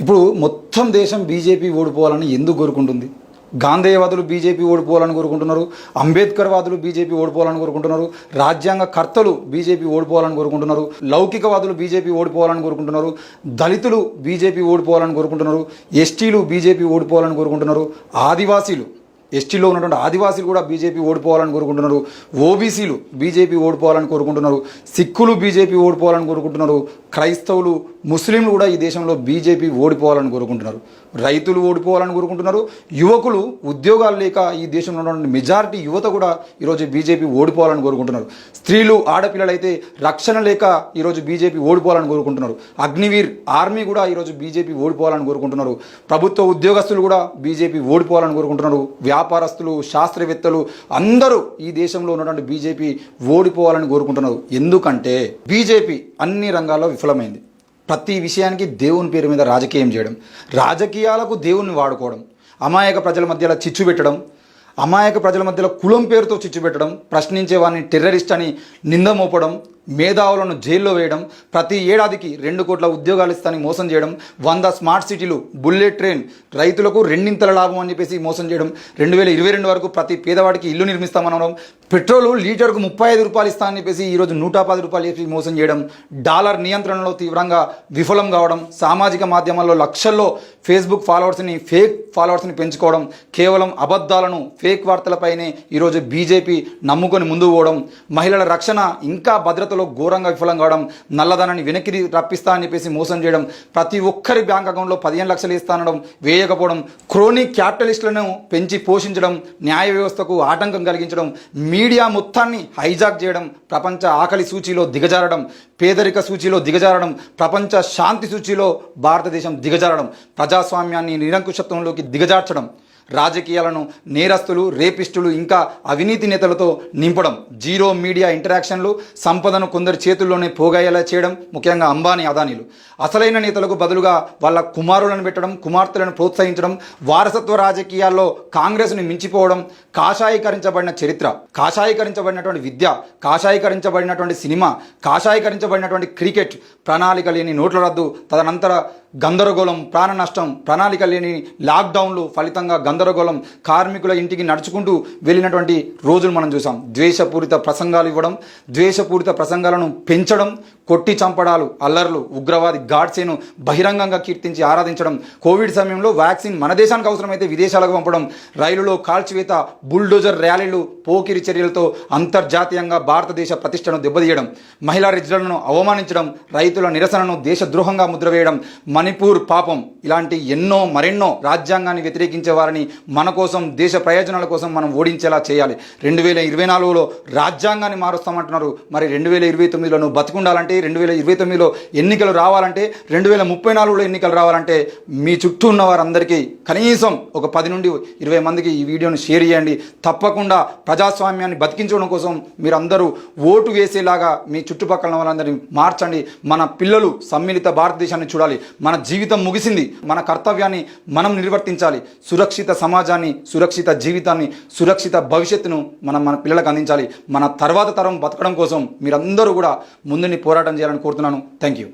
ఇప్పుడు మొత్తం దేశం బీజేపీ ఓడిపోవాలని ఎందుకు కోరుకుంటుంది గాంధేయవాదులు బీజేపీ ఓడిపోవాలని కోరుకుంటున్నారు అంబేద్కర్ వాదులు బీజేపీ ఓడిపోవాలని కోరుకుంటున్నారు రాజ్యాంగ కర్తలు బీజేపీ ఓడిపోవాలని కోరుకుంటున్నారు లౌకికవాదులు బీజేపీ ఓడిపోవాలని కోరుకుంటున్నారు దళితులు బీజేపీ ఓడిపోవాలని కోరుకుంటున్నారు ఎస్టీలు బీజేపీ ఓడిపోవాలని కోరుకుంటున్నారు ఆదివాసీలు ఎస్టీలో ఉన్నటువంటి ఆదివాసీలు కూడా బీజేపీ ఓడిపోవాలని కోరుకుంటున్నారు ఓబీసీలు బీజేపీ ఓడిపోవాలని కోరుకుంటున్నారు సిక్కులు బీజేపీ ఓడిపోవాలని కోరుకుంటున్నారు క్రైస్తవులు ముస్లింలు కూడా ఈ దేశంలో బీజేపీ ఓడిపోవాలని కోరుకుంటున్నారు. రైతులు ఓడిపోవాలని కోరుకుంటున్నారు. యువకులు ఉద్యోగాలు లేక ఈ దేశంలో ఉన్నటువంటి మెజారిటీ యువత కూడా ఈరోజు బీజేపీ ఓడిపోవాలని కోరుకుంటున్నారు. స్త్రీలు ఆడపిల్లలైతే రక్షణ లేక ఈరోజు బీజేపీ ఓడిపోవాలని కోరుకుంటున్నారు. అగ్నివీర్ ఆర్మీ కూడా ఈరోజు బీజేపీ ఓడిపోవాలని కోరుకుంటున్నారు. ప్రభుత్వ ఉద్యోగస్తులు కూడా బీజేపీ ఓడిపోవాలని కోరుకుంటున్నారు. వ్యాపారస్తులు శాస్త్రవేత్తలు అందరూ ఈ దేశంలో ఉన్నటువంటి బీజేపీ ఓడిపోవాలని కోరుకుంటున్నారు. ఎందుకంటే బీజేపీ అన్ని రంగాల్లో విఫలమైంది. ప్రతి విషయానికి దేవుని పేరు మీద రాజకీయం చేయడం రాజకీయాలకు దేవుణ్ణి వాడుకోవడం అమాయక ప్రజల మధ్యలో చిచ్చు పెట్టడం అమాయక ప్రజల మధ్యలో కులం పేరుతో చిచ్చు పెట్టడం ప్రశ్నించే వారిని టెర్రరిస్ట్ అని నింద మోపడం మేధావులను జైల్లో వేయడం ప్రతి ఏడాదికి రెండు కోట్ల ఉద్యోగాలు ఇస్తానని మోసం చేయడం వంద స్మార్ట్ సిటీలు బుల్లెట్ ట్రైన్ రైతులకు రెండింతల లాభం అని చెప్పేసి మోసం చేయడం రెండు వేల ఇరవై రెండు వరకు ప్రతి పేదవాడికి ఇల్లు నిర్మిస్తామనడం పెట్రోల్ లీటర్కు ముప్పై ఐదు రూపాయలు ఇస్తానని చెప్పేసి ఈరోజు నూట పది రూపాయలు చెప్పి మోసం చేయడం డాలర్ నియంత్రణలో తీవ్రంగా విఫలం కావడం సామాజిక మాధ్యమాల్లో లక్షల్లో ఫేస్బుక్ ఫాలోవర్స్ని ఫేక్ ఫాలోవర్స్ని పెంచుకోవడం కేవలం అబద్ధాలను ఫేక్ వార్తలపైనే ఈరోజు బీజేపీ నమ్ముకొని ముందు పోవడం మహిళల రక్షణ ఇంకా భద్రతలో ఘోరంగా విఫలం కావడం నల్లధనాన్ని వెనక్కి రప్పిస్తా అని చెప్పేసి మోసం చేయడం ప్రతి ఒక్కరి బ్యాంక్ అకౌంట్లో పదిహేను లక్షలు ఇస్తానడం వేయకపోవడం క్రోనిక్ క్యాపిటలిస్టులను పెంచి పోషించడం న్యాయ వ్యవస్థకు ఆటంకం కలిగించడం మీడియా మొత్తాన్ని హైజాక్ చేయడం ప్రపంచ ఆకలి సూచీలో దిగజారడం పేదరిక సూచీలో దిగజారడం ప్రపంచ శాంతి సూచీలో భారతదేశం దిగజారడం ప్రజాస్వామ్యాన్ని నిరంకుశత్వంలోకి దిగజార్చడం. రాజకీయాలను నేరస్తులు రేపిస్టులు ఇంకా అవినీతి నేతలతో నింపడం. జీరో మీడియా ఇంటరాక్షన్లు సంపదను కొందరి చేతుల్లోనే పోగయ్యేలా చేయడం ముఖ్యంగా అంబానీ అదానీలు. అసలైన నేతలకు బదులుగా వాళ్ళ కుమారులను పెట్టడం కుమార్తెలను ప్రోత్సహించడం వారసత్వ రాజకీయాల్లో కాంగ్రెస్ని మించిపోవడం కాషాయీకరించబడిన చరిత్ర. కాషాయీకరించబడినటువంటి విద్య కాషాయీకరించబడినటువంటి సినిమా కాషాయీకరించబడినటువంటి క్రికెట్ ప్రణాళిక లేని నోట్ల రద్దు తదనంతర గందరగోళం ప్రాణ నష్టం ప్రణాళిక లేని లాక్డౌన్లు ఫలితంగా గందరగోళం కార్మికుల ఇంటికి నడుచుకుంటూ వెళ్ళినటువంటి రోజులు మనం చూసాం. ద్వేషపూరిత ప్రసంగాలు ఇవ్వడం ద్వేషపూరిత ప్రసంగాలను పెంచడం కొట్టి చంపడాలు అల్లర్లు ఉగ్రవాది గాడ్సేను బహిరంగంగా కీర్తించి ఆరాధించడం కోవిడ్ సమయంలో వ్యాక్సిన్ మన దేశానికి అవసరమైతే విదేశాలకు పంపడం రైలులో కాల్చివేత బుల్డోజర్ ర్యాలీలు పోకిరి చర్యలతో అంతర్జాతీయంగా భారతదేశ ప్రతిష్టను దెబ్బతీయడం మహిళా రిజర్లను అవమానించడం రైతుల నిరసనను దేశద్రోహంగా ముద్రవేయడం మణిపూర్ పాపం ఇలాంటి ఎన్నో మరెన్నో రాజ్యాంగాన్ని వ్యతిరేకించే వారిని మన కోసం దేశ ప్రయోజనాల కోసం మనం ఓడించేలా చేయాలి. రెండు వేల ఇరవై నాలుగులో రాజ్యాంగాన్ని మారుస్తామంటున్నారు. మరి రెండు వేల ఇరవై తొమ్మిదిలో నువ్వు బతికుండాలంటే రెండు వేల ఇరవై తొమ్మిదిలో ఎన్నికలు రావాలంటే రెండు వేల ముప్పై నాలుగులో ఎన్నికలు రావాలంటే మీ చుట్టూ ఉన్న వారందరికీ కనీసం ఒక పది నుండి ఇరవై మందికి ఈ వీడియోని షేర్ చేయండి. తప్పకుండా ప్రజాస్వామ్యాన్ని బతికించడం కోసం మీరందరూ ఓటు వేసేలాగా మీ చుట్టుపక్కల వాళ్ళందరినీ మార్చండి. మన పిల్లలు సమ్మిళిత భారతదేశాన్ని చూడాలి. మన జీవితం ముగిసింది. మన కర్తవ్యాన్ని మనం నిర్వర్తించాలి. సురక్షిత సమాజాన్ని సురక్షిత జీవితాన్ని సురక్షిత భవిష్యత్తును మనం మన పిల్లలకు అందించాలి. మన తర్వాత తరం బతకడం కోసం మీరందరూ కూడా ముందుని పోరాటం చేయాలని కోరుతున్నాను. Thank you